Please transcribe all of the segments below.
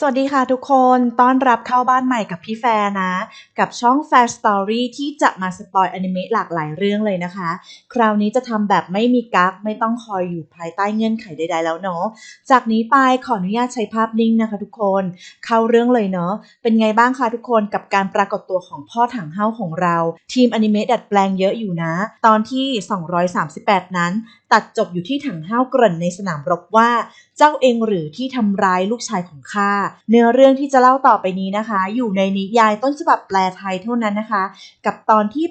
สวัสดีค่ะทุกคน ต้อนรับเข้าบ้านใหม่กับพี่แฟร์นะ กับช่อง Fair Story ที่จะมาสปอยอนิเมะหลากหลายเรื่องเลยนะคะ คราวนี้จะทำแบบไม่มีกั๊กไม่ต้องคอยอยู่ภายใต้เงื่อนไขใดๆแล้วเนาะ จากนี้ไปขออนุญาตใช้ภาพนิ่งนะคะทุกคน เข้าเรื่องเลยเนาะ เป็นไงบ้างคะทุกคนกับการปรากฏตัวของพ่อถังเฮ้าของเรา ทีมอนิเมะดัดแปลงเยอะอยู่นะ ตอนที่ 238 นั้น ตัดจบอยู่ที่ถังห้าเกริ่นในสนามรบว่า เจ้าเองหรือที่ทำร้ายลูกชายของข้าเนื้อเรื่องที่จะเล่าต่อไปนี้นะคะ อยู่ในนิยายต้นฉบับแปลไทยเท่านั้นนะคะ กับตอนที่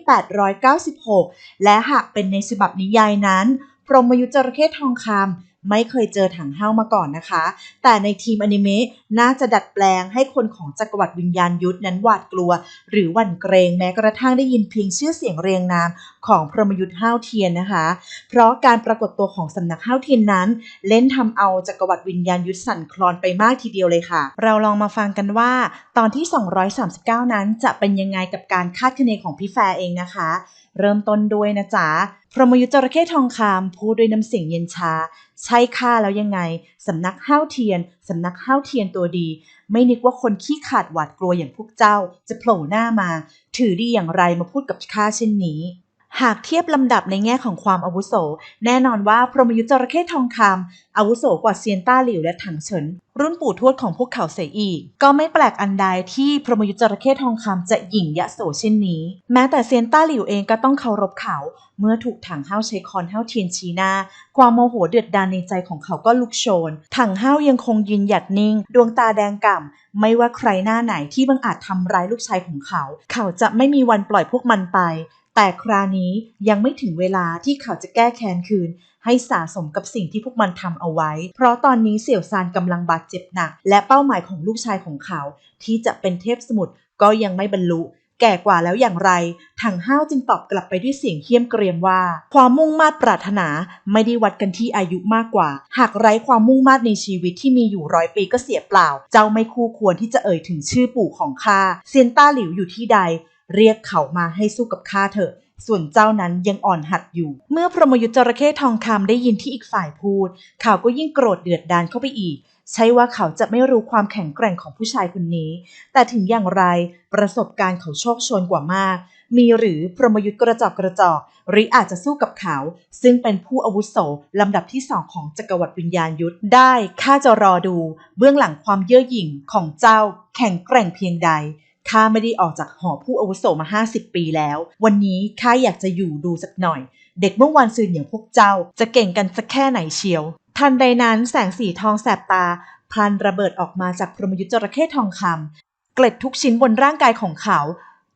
896 และหากเป็นในฉบับนิยายนั้น พรหมยุทธจระเข้ทองคำ ไม่เคยเจอถังเฮ้ามาก่อนนะคะ แต่ในทีมอนิเมะน่าจะดัดแปลงให้คนของจักรวรรดิวิญญาณยุทธนั้นหวาดกลัว หรือหวั่นเกรงแม้กระทั่งได้ยินเพียงชื่อเสียงเรียงนามของพรหมยุทธ์ห้าวเทียนนะคะ เพราะการปรากฏตัวของสำนักห้าวเทียนนั้น เล่นทำเอาจักรวรรดิวิญญาณยุทธสั่นคลอนไปมากทีเดียวเลยค่ะ เราลองมาฟังกันว่า ตอนที่ 239 นั้นจะเป็นยังไงกับการคาดคะเนของพี่แฟเองนะคะ เริ่มต้นด้วยนะจ๊ะพรหมยุทธ์จระเข้ทองคำพูดด้วยน้ำเสียงเย็นชาใช่ค่าแล้วยังไง สำนักห้าวเทียน สำนักห้าวเทียนตัวดี ไม่นึกว่าคนขี้ขาดหวาดกลัวอย่างพวกเจ้า จะโผล่หน้ามา ถือดีอย่างไรมาพูดกับข้าเช่นนี้ หากเทียบลำดับในแง่ของความอาวุโส แน่นอนว่าพรหมยุทธ์จระเข้ทองคำอาวุโสกว่าเซียนต้าหลิวและถังเฉิน รุ่นปู่ทวดของพวกเขาเสียอีก ก็ไม่แปลกอันใดที่พรหมยุทธ์จระเข้ทองคำจะหยิ่งยโสเช่นนี้ แม้แต่เซียนต้าหลิวเองก็ต้องเคารพเขา เมื่อถูกถังห้าวใช้คอนห้าวเทียนชี้หน้า ความโมโหเดือดดาลในใจของเขาก็ลุกโชน ถังห้าวยังคงยืนหยัดนิ่ง ดวงตาแดงก่ำไม่ว่าใครหน้าไหนที่บังอาจทำร้ายลูกชายของเขา เขาจะไม่มีวันปล่อยพวกมันไป แต่คราวนี้ยังไม่ถึงเวลาที่เขาจะแก้แค้นคืน ให้สะสมกับสิ่งที่พวกมันทำเอาไว้ เพราะตอนนี้เสี่ยวซานกำลังบาดเจ็บหนัก และเป้าหมายของลูกชายของเขา ที่จะเป็นเทพสมุทรก็ยังไม่บรรลุ แก่กว่าแล้วอย่างไรถังห้าวจึงตอบกลับไปด้วยเสียงเฮี้ยมเกรียมว่า ความมุ่งมา่ปรารถนาไม่ได้วัดกันที่อายุมากกว่า หากไร้ความมุ่งมา่ในชีวิตที่มีอยู่ร้อยปีก็เสียเปล่า เจ้าไม่คู่ควรที่จะเอ่ยถึงชื่อปู่ของข้าเซียนต้าหลิวอยู่ที่ใด เรียกเขามาให้สู้กับข้าเถอะ ส่วนเจ้านั้นยังอ่อนหัดอยู่ เมื่อพรหมยุทธจระเข้ทองคำได้ยินที่อีกฝ่ายพูด เขาก็ยิ่งโกรธเดือดดาลเข้าไปอีก ใช่ว่าเขาจะไม่รู้ความแข็งแกร่งของผู้ชายคนนี้ แต่ถึงอย่างไรประสบการณ์เขาโชคชนกว่ามาก มีหรือพรหมยุทธกระจอกกระจอกหรืออาจจะสู้กับเขา ซึ่งเป็นผู้อาวุโสลำดับที่สองของจักรวรรดิวิญญาณยุทธได้ข้าจะรอดู เบื้องหลังความเย่อหยิ่งของเจ้าแข็งแกร่งเพียงใด ข้าไม่ได้ออกจากหอผู้อาวุโสมา 50 ปีแล้ว วันนี้ข้าอยากจะอยู่ดูสักหน่อย เด็กเมื่อวันซืนอย่างพวกเจ้า จะเก่งกันสักแค่ไหนเชียว ทันใดนั้นแสงสีทองแสบตาพลันระเบิดออกมาจากพรหมยุทธ์จระเข้ทองคำเกล็ดทุกชิ้นบนร่างกายของเขา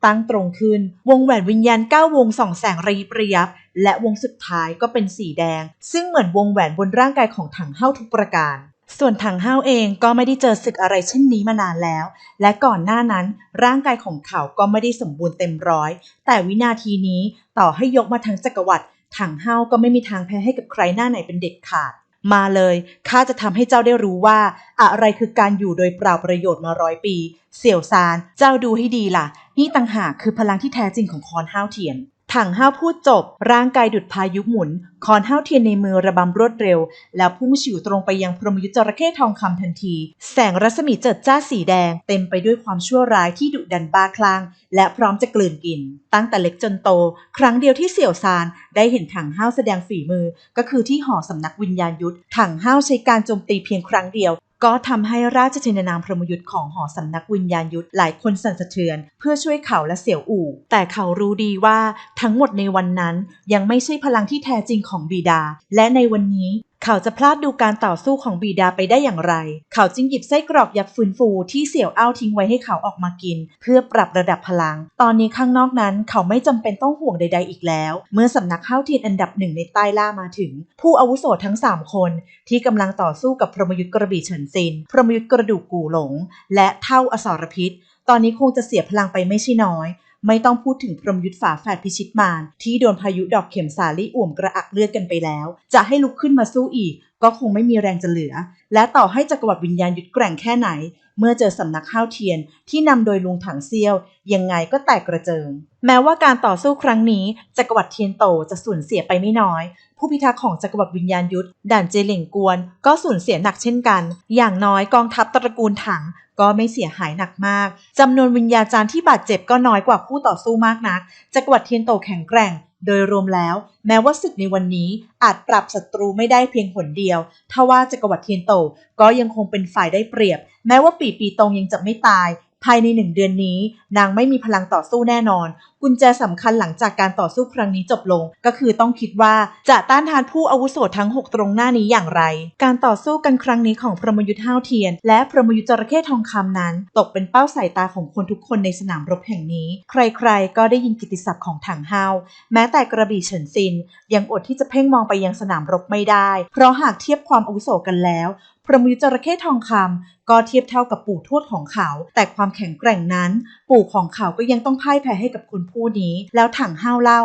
ตั้งตรงขึ้น วงแหวนวิญญาณเก้าวงส่องแสงระยิบระยับ และวงสุดท้ายก็เป็นสีแดง ซึ่งเหมือนวงแหวนบนร่างกายของถังเฮ้าทุกประการ ส่วนถังเฮ้าวเองก็ไม่ได้เจอศึกอะไรเช่นนี้มานานแล้ว และก่อนหน้านั้นร่างกายของเขาก็ไม่ได้สมบูรณ์เต็มร้อย แต่วินาทีนี้ต่อให้ยกมาทั้งจักรวรรดิถังเฮ้าวก็ไม่มีทางแพ้ให้กับใครหน้าไหนเป็นเด็ดขาด มาเลยข้าจะทำให้เจ้าได้รู้ว่า อะไรคือการอยู่โดยเปล่าประโยชน์มาร้อยปี เสี่ยวซาน เจ้าดูให้ดีล่ะ นี่ต่างหากคือพลังที่แท้จริงของคอนห้าวเทียน ถังห้าวพูดจบ ร่างกายดุดพายุหมุน คอนห้าวเทียนในมือระบำรวดเร็ว แล้วพุ่งฉิวตรงไปยังพรหมยุทธ์จระเข้ทองคำทันที แสงรัศมีเจิดจ้าสีแดง เต็มไปด้วยความชั่วร้ายที่ดุดันบ้าคลั่งและพร้อมจะกลืนกิน ตั้งแต่เล็กจนโต ครั้งเดียวที่เสี่ยวซานได้เห็นถังห้าวแสดงฝีมือ ก็คือที่หอสำนักวิญญาณยุทธถังห้าวใช้การโจมตีเพียงครั้งเดียว ก็ทำให้ราชเทนนามพรหมยุทธ์ของหอสำนักวิญญาณยุทธหลายคนสั่นสะเทือน เพื่อช่วยเขาและเสี่ยวอู่ แต่เขารู้ดีว่าทั้งหมดในวันนั้นยังไม่ใช่พลังที่แท้จริงของบิดา และในวันนี้ เขาจะพลาดดูการต่อสู้ของบิดาไปได้อย่างไร เขาจึงหยิบไส้กรอกยักษ์ฟื้นฟูที่เสี่ยวอ้าวทิ้งไว้ให้เขาออกมากิน เพื่อปรับระดับพลัง ตอนนี้ข้างนอกนั้นเขาไม่จำเป็นต้องห่วงใด ๆ อีกแล้ว เมื่อสำนักข้าวเทียนอันดับหนึ่งในใต้ล่ามาถึง ผู้อาวุโสทั้งสามคน ที่กำลังต่อสู้กับพรหมยุทธ์กระบี่เฉินซิน พรหมยุทธ์กระดูกกูหลง และเท่าอสรพิษ ตอนนี้คงจะเสียพลังไปไม่ใช่น้อย ไม่ต้องพูดถึงพรมยุทธ์ฝาแฝดพิชิตมารที่โดนพายุดอกเข็มสาลี่อ่วมกระอักเลือดกันไปแล้ว จะให้ลุกขึ้นมาสู้อีก ก็คงไม่มีแรงจะเหลือ และต่อให้จักรวรรดิวิญญาณยุดแกร่งแค่ไหน เมื่อเจอสำนักข้าวเทียนที่นำโดยลุงถังเซียว ยังไงก็แตกกระเจิง แม้ว่าการต่อสู้ครั้งนี้จักรวรรดิเทียนโตจะสูญเสียไปไม่น้อย ผู้พิทักษ์ของจักรวรรดิวิญญาณยุทธด่านเจเหล่งกวน ก็สูญเสียหนักเช่นกัน อย่างน้อยกองทัพตระกูลถังก็ไม่เสียหายหนักมากจำนวนวิญญาจารย์ที่บาดเจ็บก็น้อยกว่าคู่ต่อสู้มากนักจักรวรรดิเทียนโตแข็งแกร่ง โดยรวมแล้ว แม้ว่าศึกในวันนี้อาจปรับศัตรูไม่ได้เพียงหนเดียวทว่าจักรวรรดิเทียนโตก็ยังคงเป็นฝ่ายได้เปรียบ แม้ว่าปีปีตรงยังจะไม่ตาย ภายในหนึ่งเดือนนี้ นางไม่มีพลังต่อสู้แน่นอน กุญแจสำคัญหลังจากการต่อสู้ครั้งนี้จบลง ก็คือต้องคิดว่าจะต้านทานผู้อาวุโสทั้ง 6 ตรงหน้านี้อย่างไร การต่อสู้กันครั้งนี้ของพรหมยุทธ์ห้าวเทียน และพรหมยุทธ์จระเข้ทองคำนั้น ตกเป็นเป้าสายตาของคนทุกคนในสนามรบแห่งนี้ ใครๆ ก็ได้ยินกิตติศัพท์ของถังห้าวแม้แต่กระบี่เฉินซิน ยังอดที่จะเพ่งมองไปยังสนามรบไม่ได้ เพราะหากเทียบความอาวุโสกันแล้ว พรหมยุทธ์จระเข้ทองคำก็เทียบเท่ากับปู่ทวดของเขา แต่ความแข็งแกร่งนั้น ปู่ของเขาก็ยังต้องพ่ายแพ้ให้กับคนผู้นี้ แล้วถังห้าวเล่า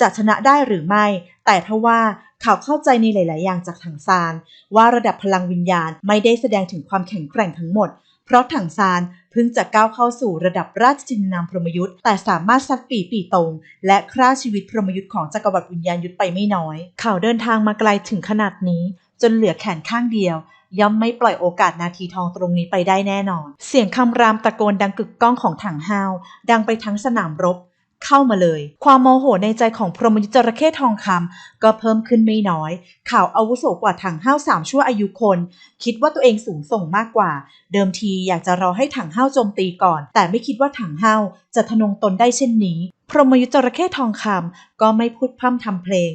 จะชนะได้หรือไม่ แต่ทว่าเขาเข้าใจในหลาย ๆ อย่างจากถังซาน ว่าระดับพลังวิญญาณไม่ได้แสดงถึงความแข็งแกร่งทั้งหมด เพราะถังซานเพิ่งจะก้าวเข้าสู่ระดับราชจินนามพรหมยุทธ์แต่สามารถซัดปีปีตรง และฆ่าชีวิตพรหมยุทธ์ของจักรวรรดิวิญญาณยุทธไปไม่น้อย เขาเดินทางมาไกลถึงขนาดนี้ จนเหลือแขนข้างเดียว ย่อมไม่ปล่อยโอกาสนาทีทองตรงนี้ไปได้แน่นอน เสียงคำรามตะโกนดังกึกก้องของถังห้าว ดังไปทั้งสนามรบ เข้ามาเลย ความโมโหในใจของพรหมยุทธจระเข้ทองคำก็เพิ่มขึ้นไม่น้อย ข่าวอาวุโสกว่าถังห้าวสามชั่วอายุคน คิดว่าตัวเองสูงส่งมากกว่า เดิมทีอยากจะรอให้ถังห้าวโจมตีก่อน แต่ไม่คิดว่าถังห้าวจะทะนงตนได้เช่นนี้ พรหมยุทธจระเข้ทองคำก็ไม่พูดพร่ำทำเพลง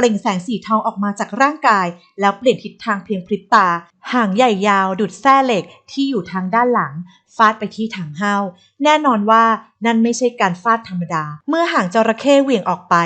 เปล่งแสงสีทองออกมาจากร่างกาย แล้วเปลี่ยนทิศทางเพียงพริบตา หางใหญ่ยาวดุดแส้เหล็กที่อยู่ทางด้านหลัง ฟาดไปที่ถังห้าวแน่นอนว่านั่นไม่ใช่การฟาดธรรมดา เมื่อหางจระเข้เหวี่ยงออกไป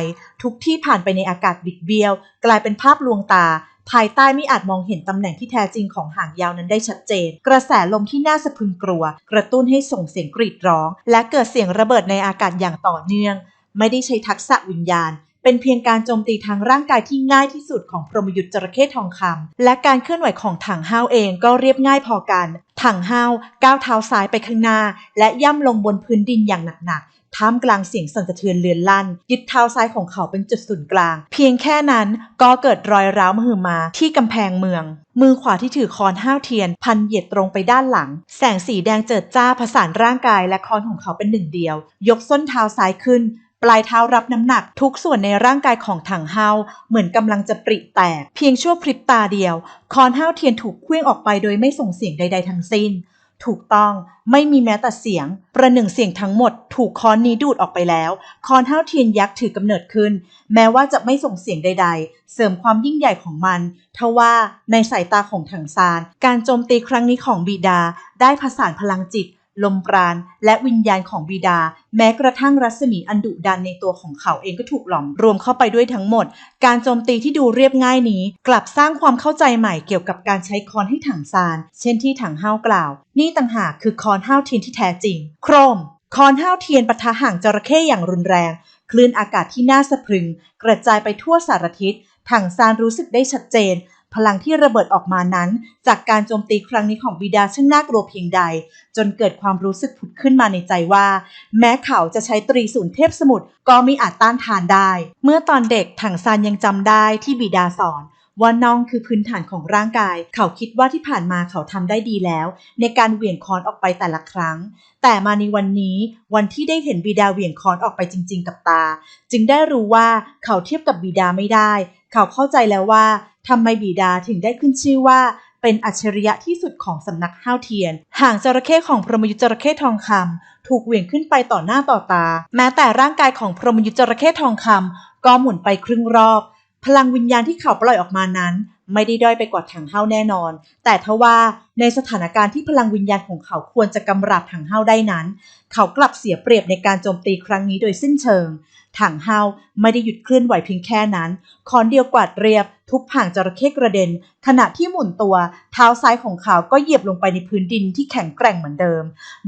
ทุกที่ผ่านไปในอากาศบิดเบี้ยว กลายเป็นภาพลวงตาภายใต้ไม่อาจมองเห็นตำแหน่งที่แท้จริงของหางยาวนั้นได้ชัดเจน กระแสลมที่น่าสะพึงกลัว กระตุ้นให้ส่งเสียงกรีดร้อง และเกิดเสียงระเบิดในอากาศอย่างต่อเนื่อง ไม่ได้ใช้ทักษะวิญญาณ เป็นเพียงการโจมตีทางร่างกายที่ง่ายที่สุดของพรหมยุทธ์จระเข้ทองคำและการเคลื่อนไหวของถังห้าวเองก็เรียบง่ายพอกันถังห้าวก้าวเท้าซ้ายไปข้างหน้า และย่ำลงบนพื้นดินอย่างหนักๆท่ามกลางเสียงสั่นสะเทือนเลือนลั่น ยึดเท้าซ้ายของเขาเป็นจุดศูนย์กลาง เพียงแค่นั้นก็เกิดรอยร้าวมหึมาที่กำแพงเมือง มือขวาที่ถือคอนห้าวเทียน พันเหยียดตรงไปด้านหลัง แสงสีแดงเจิดจ้าผสานร่างกายและคอนของเขาเป็นหนึ่งเดียว ยกส้นเท้าซ้ายขึ้น ปลายเท้ารับน้ำหนักทุกส่วนในร่างกายของถังเฮาเหมือนกำลังจะปริแตก เพียงชั่วพริบตาเดียว คอนห้าเทียนถูกเคลื่องออกไปโดยไม่ส่งเสียงใด ๆ ทั้งสิ้น ถูกต้องไม่มีแม้แต่เสียง ประหนึ่งเสียงทั้งหมด ถูกคอนนี้ดูดออกไปแล้ว คอนห้าเทียนยักษ์ถือกำเนิดขึ้น แม้ว่าจะไม่ส่งเสียงใด ๆ เสริมความยิ่งใหญ่ของมัน ทว่าในสายตาของถังซาน การโจมตีครั้งนี้ของบิดา ได้ผสานพลังจิต ลมปราณ และวิญญาณของบิดา แม้กระทั่งรัศมีอันดุดันในตัวของเขาเองก็ถูกหลอมรวมเข้าไปด้วยทั้งหมด การโจมตีที่ดูเรียบง่ายนี้ กลับสร้างความเข้าใจใหม่เกี่ยวกับการใช้คอนให้ถังซาน เช่นที่ถังห้าวกล่าว นี่ต่างหากคือคอนห้าวเทียนที่แท้จริง โครม คอนห้าวเทียนปะทะห่างจระเข้อย่างรุนแรง คลื่นอากาศที่น่าสะพรึง กระจายไปทั่วสารทิศถังซานรู้สึกได้ชัดเจน พลังที่ระเบิดออกมานั้น จากการโจมตีครั้งนี้ของบิดาช่างน่ากลัวเพียงใด จนเกิดความรู้สึกผุดขึ้นมาในใจว่า แม้เขาจะใช้ตรีศูนย์เทพสมุทรก็ไม่อาจต้านทานได้ เมื่อตอนเด็กถังซานยังจำได้ที่บิดาสอนว่าน่องคือพื้นฐานของร่างกาย เขาคิดว่าที่ผ่านมาเขาทำได้ดีแล้ว ในการเหวี่ยงคอนออกไปแต่ละครั้ง แต่มาในวันนี้วันที่ได้เห็นบิดาเหวี่ยงคอนออกไปจริง ๆ กับตา จึงได้รู้ว่าเขาเทียบกับบิดาไม่ได้ เขาเข้าใจแล้วว่า ทำไมบิดาถึงได้ขึ้นชื่อว่าเป็นอัจฉริยะที่สุดของสำนักห้าวเทียนห่างจระเข้ของพรหมยุทธจระเข้ทองคำถูกเหวี่ยงขึ้นไปต่อหน้าต่อตา แม้แต่ร่างกายของพรหมยุทธจระเข้ทองคำก็หมุนไปครึ่งรอบ พลังวิญญาณที่เขาปล่อยออกมานั้น ไม่ได้ด้อยไปกว่าถังเฮาแน่นอน แต่ทว่าในสถานการณ์ที่พลังวิญญาณของเขาควรจะกำราบถังเฮาได้นั้น เขากลับเสียเปรียบในการโจมตีครั้งนี้โดยสิ้นเชิง ถังเฮาไม่ได้หยุดเคลื่อนไหวเพียงแค่นั้นคอนเดียวกวาดเรียบ ทุบห่างจระเข้กระเด็น ขณะที่หมุนตัวเท้าซ้ายของเขาก็เหยียบลงไปในพื้นดินที่แข็งแกร่งเหมือนเดิม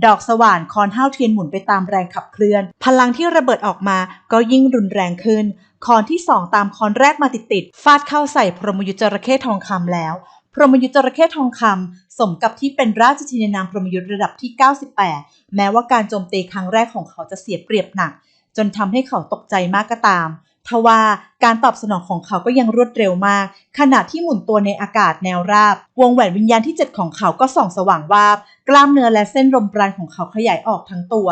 ดอกสว่านคอนห้าวเทียนหมุนไปตามแรงขับเคลื่อน พลังที่ระเบิดออกมาก็ยิ่งรุนแรงขึ้น คอนที่สองตามคอนแรกมาติดๆฟาดเข้าใส่พรหมยุทธจระเข้ทองคำแล้วพรหมยุทธจระเข้ทองคำสมกับที่เป็นราชธินนามพรหมยุทธระดับที่ 98 แม้ว่าการโจมตีครั้งแรกของเขาจะเสียเปรียบหนัก จนทำให้เขาตกใจมากก็ตาม ทว่าการตอบสนองของเขาก็ยังรวดเร็วมาก ขณะที่หมุนตัวในอากาศแนวราบ วงแหวนวิญญาณที่เจ็ดของเขาก็ส่องสว่างวาบ กล้ามเนื้อและเส้นลมปราณของเขาขยายออกทั้งตัว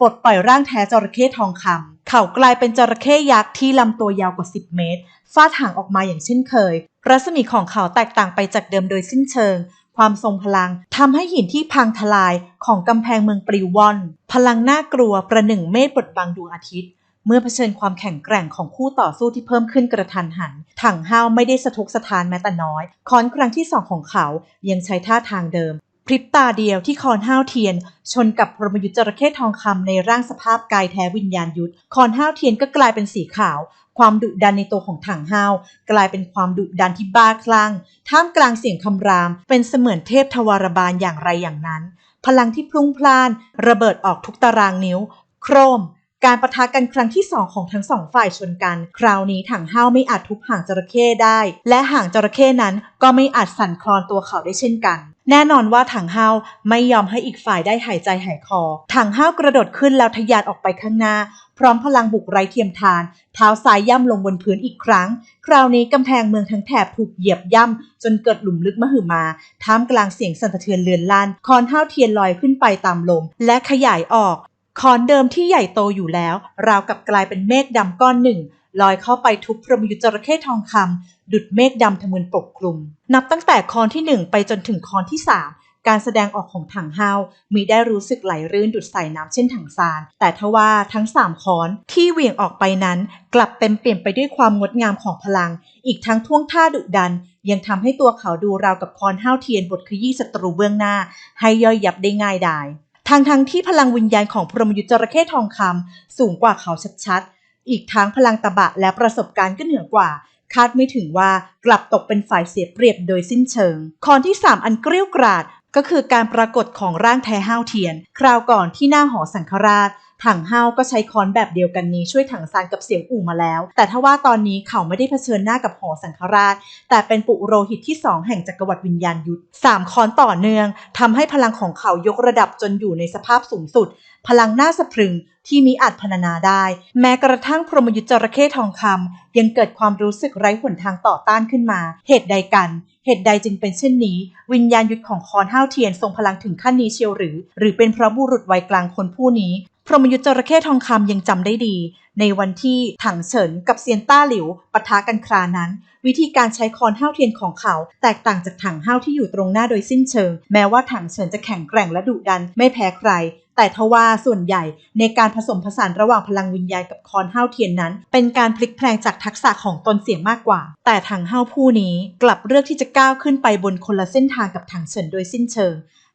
ปลดปล่อยร่างแท้จระเข้ทองคำเขากลายเป็นจระเข้ยักษ์ที่ลำตัวยาวกว่า 10 เมตร ฟาดหางออกมาอย่างเช่นเคย รัศมีของเขาแตกต่างไปจากเดิมโดยสิ้นเชิงความทรงพลังทำให้หินที่พังทลายของกำแพงเมืองปลิวอน พลังน่ากลัวประหนึ่งเมฆบดบังดวงอาทิตย์ เมื่อเผชิญความแข็งแกร่งของคู่ต่อสู้ที่เพิ่มขึ้นกระทันหัน ถังห้าวไม่ได้สะทกสะทานแม้แต่น้อย คอนครั้งที่สองของเขายังใช้ท่าทางเดิม พริบตาเดียวที่คอนห้าวเทียน ชนกับพรหมยุทธจระเข้ทองคำในร่างสภาพกายแท้วิญญาณยุทธคอนห้าวเทียนก็กลายเป็นสีขาว ความดุดันในตัวของถังห้าว กลายเป็นความดุดันที่บ้าคลั่ง ท่ามกลางเสียงคำราม เป็นเสมือนเทพทวารบาลอย่างไรอย่างนั้น พลังที่พลุ่งพล่าน ระเบิดออกทุกตารางนิ้ว โครม การประทะกันครั้งที่สองของทั้งสองฝ่ายชนกัน คราวนี้ถังห้าวไม่อาจทุบหางจระเข้ได้ และหางจระเข้นั้นก็ไม่อาจสั่นคลอนตัวเขาได้เช่นกัน แน่นอนว่าถังห้าวไม่ยอมให้อีกฝ่ายได้หายใจหายคอ ถังห้าวกระโดดขึ้นแล้วทะยานออกไปข้างหน้า พร้อมพลังบุกไร้เทียมทาน เท้าซ้ายย่ำลงบนพื้นอีกครั้ง คราวนี้กำแพงเมืองทั้งแถบถูกเหยียบย่ำจนเกิดหลุมลึกมหึมา ท่ามกลางเสียงสั่นสะเทือนเลือนลั่นคอนห้าวเทียนลอยขึ้นไปตามลมและขยายออก คอนเดิมที่ใหญ่โตอยู่แล้ว ราวกับกลายเป็นเมฆดำก้อนหนึ่งลอยเข้าไปทุบพรหมยุจระเข้ทองคำดุดเมฆดำทะมึนปกคลุม นับตั้งแต่คอนที่หนึ่งไปจนถึงคอนที่สามการแสดงออกของถังห้ามีได้รู้สึกไหลรื่นดุดใส่น้ำเช่นถังซาน แต่ทว่าทั้งสามคอนที่เหวี่ยงออกไปนั้น กลับเต็มเปลี่ยนไปด้วยความงดงามของพลัง อีกทั้งท่วงท่าดุดัน ยังทำให้ตัวเขาดูราวกับคอนห้าวเทียนบทขยี้ศัตรูเบื้องหน้า ให้ย่อยยับได้ง่ายดาย ทางทั้งที่พลังวิญญาณของพรหมยุทธจระเข้ทองคำสูงกว่าเขาชัดๆ อีกทั้งพลังตะบะและประสบการณ์ก็เหนือกว่า คาดไม่ถึงว่ากลับตกเป็นฝ่ายเสียเปรียบโดยสิ้นเชิงคอนที่ 3 อันเกลี้ยวกราดก็คือการปรากฏของร่างแท้ห้าวเทียน คราวก่อนที่หน้าหอสังฆราช ถังห้าวก็ใช้ค้อนแบบเดียวกันนี้ช่วยถังซานกับเสียงอู่มาแล้ว แต่ถ้าว่าตอนนี้เขาไม่ได้เผชิญหน้ากับหอสังฆราช แต่เป็นปุโรหิตที่สองแห่งจักรวรรดิวิญญาณยุทธสามค้อนต่อเนื่องทำให้พลังของเขายกระดับจนอยู่ในสภาพสูงสุด พลังหน่าสะพรึงที่มิอาจพรรณนาได้ แม้กระทั่งพรหมยุทธจระเข้ทองคำยังเกิดความรู้สึกไร้หนทางต่อต้านขึ้นมา เหตุใดกัน เหตุใดจึงเป็นเช่นนี้ วิญญาณยุทธของคอนห้าวเทียนทรงพลังถึงขั้นนี้เชียวหรือ หรือเป็นเพราะบุรุษวัยกลางคนผู้นี้ พรหมยุทธจระเข้ทองคำยังจำได้ดี ในวันที่ถังเฉินกับเซียนต้าหลิวปะทะกันครานั้น วิธีการใช้คอนห้าวเทียนของเขาแตกต่างจากถังห้าวที่อยู่ตรงหน้าโดยสิ้นเชิง แม้ว่าถังเฉินจะแข็งแกร่งและดุดันไม่แพ้ใคร แต่ทว่าส่วนใหญ่ในการผสมผสานระหว่างพลังวิญญาณกับคอนห้าวเทียนนั้น เป็นการพลิกแพลงจากทักษะของตนเสียมากกว่า แต่ถังห้าวผู้นี้กลับเลือกที่จะก้าวขึ้นไปบนคนละเส้นทางกับถังเฉินโดยสิ้นเชิง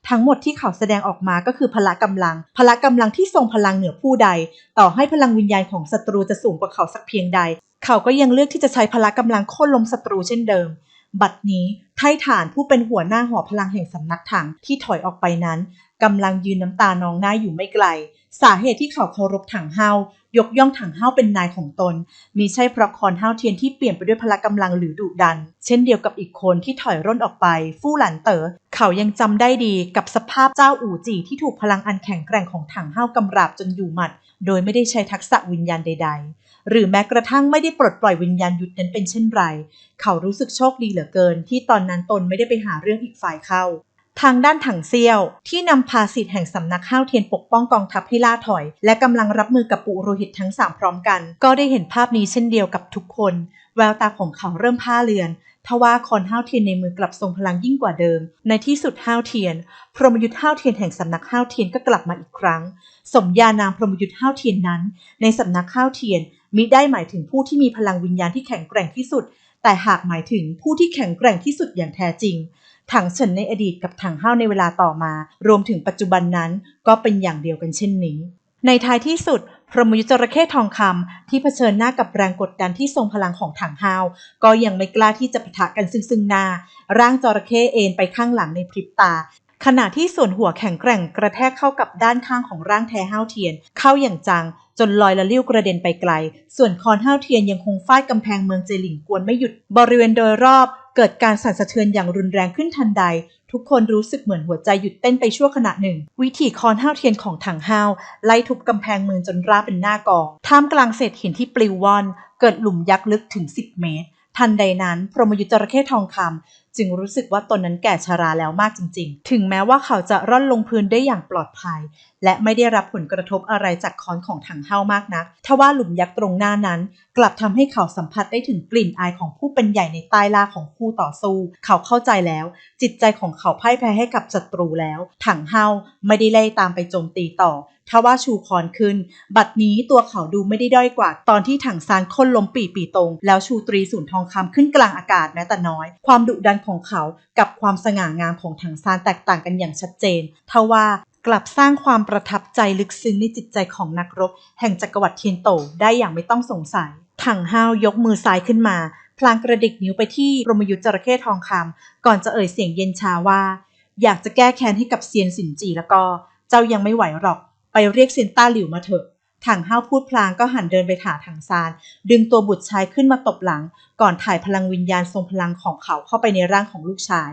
ทั้งหมดที่เขาแสดงออกมาก็คือพละกำลัง พละกำลังที่ทรงพลังเหนือผู้ใด ต่อให้พลังวิญญาณของศัตรูจะสูงกว่าเขาสักเพียงใด เขาก็ยังเลือกที่จะใช้พละกำลังโค่นล้มศัตรูเช่นเดิม บัดนี้ไทฐานผู้เป็นหัวหน้าหอพลังแห่งสำนักถังที่ถอยออกไปนั้น กำลังยืนน้ำตานองหน้าอยู่ไม่ไกล สาเหตุที่เขาเคารพถังเฮายกย่องถังเฮาเป็นนายของตน มีใช่เพราะคอนเฮาเทียนที่เปลี่ยนไปด้วยพละกำลังหรือดุดัน เช่นเดียวกับอีกคนที่ถอยร่นออกไป ฟู่หลันเต๋อเขายังจำได้ดีกับสภาพเจ้าอู่จีที่ถูกพลังอันแข็งแกร่งของถังเฮากำราบจนอยู่หมัด โดยไม่ได้ใช้ทักษะวิญญาณใด ๆ หรือแม้กระทั่งไม่ได้ปลดปล่อยวิญญาณยุทธนั้นเป็นเช่นไร เขารู้สึกโชคดีเหลือเกิน ที่ตอนนั้นตนไม่ได้ไปหาเรื่องอีกฝ่ายเข้า ทางด้านถังเซียว ที่นำพาสิทธิ์แห่งสำนักข้าวเทียนปกป้องกองทัพให้ล่าถอย และกำลังรับมือกับปุโรหิตทั้งสามพร้อมกัน ก็ได้เห็นภาพนี้เช่นเดียวกับทุกคน แววตาของเขาเริ่มผ้าเลือนทว่าคอนห้าวเทียนในมือกลับทรงพลังยิ่งกว่าเดิม ในที่สุดห้าวเทียน พรหมยุทธ์ห้าวเทียนแห่งสำนักห้าวเทียนก็กลับมาอีกครั้ง สมญานามพรหมยุทธ์ห้าวเทียนนั้น ในสำนักห้าวเทียนมิได้หมายถึงผู้ที่มีพลังวิญญาณที่แข็งแกร่งที่สุด แต่หากหมายถึงผู้ที่แข็งแกร่งที่สุดอย่างแท้จริง ถังเฉินในอดีตกับถังห้าในเวลาต่อมา รวมถึงปัจจุบันนั้นก็เป็นอย่างเดียวกันเช่นนี้ ในท้ายที่สุด พรหมยุทธจระเข้ทองคำที่เผชิญหน้ากับแรงกดดันที่ทรงพลังของถังห้าก็ยังไม่กล้าที่จะปะทะกันซึ่งซึ่งหน้า ร่างจระเข้เอ็นไปข้างหลังในพริบตา ขณะที่ส่วนหัวแข็งแกร่งกระแทกเข้ากับด้านข้างของร่างแท้ห้าเทียน เข้าอย่างจังจนลอยละลิ้วกระเด็นไปไกล ส่วนคอนห้าวเทียนยังคงฟาดกำแพงเมืองเจหลิงกวนไม่หยุด บริเวณโดยรอบ เกิดการสั่นสะเทือนอย่างรุนแรงขึ้นทันใด ทุกคนรู้สึกเหมือนหัวใจหยุดเต้นไปชั่วขณะหนึ่ง วิถีคอนห้าวเทียนของถังห้าว ไล่ทุบกำแพงเมืองจนราบเป็นหน้ากอง ท่ามกลางเศษหินที่ปลิวว่อน เกิดหลุมยักษ์ลึกถึง 10 เมตร ทันใดนั้น พรหมยุทธจระเข้ทองคำจึงรู้สึกว่าตนนั้นแก่ชราแล้วมากจริง ๆ ถึงแม้ว่าเขาจะร่อนลงพื้นได้อย่างปลอดภัย และไม่ได้รับผลกระทบอะไรจากค้อนของถังเฮามากนัก ทว่าหลุมยักษ์ตรงหน้านั้น กลับทำให้เขาสัมผัสได้ถึงกลิ่นอายของผู้เป็นใหญ่ในใต้ล่าของคู่ต่อสู้ เขาเข้าใจแล้ว จิตใจของเขาพ่ายแพ้ให้กับศัตรูแล้ว ถังเฮาไม่ได้ไล่ตามไปโจมตีต่อทว่าชูคอนขึ้น บัดนี้ตัวเขาดูไม่ได้ด้อยกว่า ตอนที่ถังซานค้นล้มปีปีตรง แล้วชูตรีศูนย์ทองคำขึ้นกลางอากาศแม้แต่น้อย ความดุดันของเขากับความสง่างามของถังซานแตกต่างกันอย่างชัดเจนทว่ากลับสร้างความประทับใจลึกซึ้งในจิตใจของนักรบ แห่งจักรวรรดิเทียนโตได้อย่างไม่ต้องสงสัย ถังห้าวยกมือซ้ายขึ้นมา พลางกระดิกนิ้วไปที่รมยุทธจระเข้ทองคำก่อนจะเอ่ยเสียงเย็นชาว่า อยากจะแก้แค้นให้กับเซียนสินจีแล้วก็ เจ้ายังไม่ไหวหรอก ไปเรียกเซียนต้าหลิวมาเถอะ ถังห้าวพูดพลางก็หันเดินไปหาถังซาน ดึงตัวบุตรชายขึ้นมาตบหลัง ก่อนถ่ายพลังวิญญาณทรงพลังของเขาเข้าไปในร่างของลูกชาย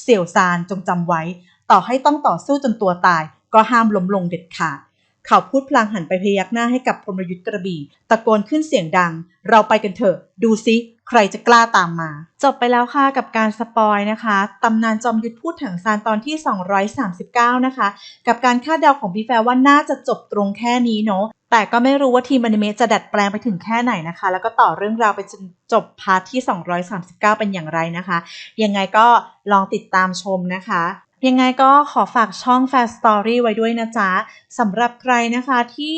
เสี่ยวซานจงจำไว้ ต่อให้ต้องต่อสู้จนตัวตาย ก็ห้ามล้มลงเด็ดขาด เขาพูดพลางหันไปพยักหน้าให้กับพรมยุทธ์กระบี่ ตะโกนขึ้นเสียงดัง เราไปกันเถอะ ดูซิใครจะกล้าตามมา จบไปแล้วค่ะกับการสปอยนะคะตำนานจอมยุทธพูดถังซานตอนที่ 239 นะคะ กับการคาดเดาของพี่แฟว่าน่าจะจบตรงแค่นี้เนาะ แต่ก็ไม่รู้ว่าทีมอนิเมะจะดัดแปลงไปถึงแค่ไหนนะคะ แล้วก็ต่อเรื่องราวไปจนจบพาร์ทที่ 239 เป็นอย่างไรนะคะ ยังไงก็ลองติดตามชมนะคะ ยังไงก็ขอฝากช่อง Fast Story ไว้ด้วยนะจ๊ะสำหรับใครนะคะที่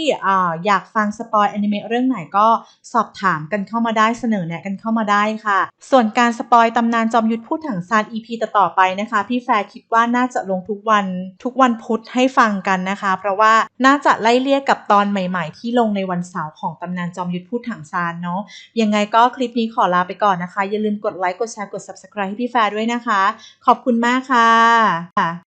อยากฟังสปอยอนิเมะเรื่องไหนก็สอบถามกันเข้ามาได้เสนอแนะกันเข้ามาได้ค่ะ ส่วนการสปอยตำนานจอมยุทธพูดถังซาน EP ต่อๆไปนะคะ พี่แฟร์คิดว่าน่าจะลงทุกวันทุกวันพุธให้ฟังกันนะคะ เพราะว่าน่าจะไล่เลี่ยกับตอนใหม่ ๆ ที่ลงในวันเสาร์ของตำนานจอมยุทธพูดถังซานเนาะยังไงก็คลิปนี้ขอลาไปก่อนนะคะ อย่าลืมกดไลค์กดแชร์กด subscribe ให้พี่แฟร์ด้วยนะคะ ขอบคุณมากค่ะ lá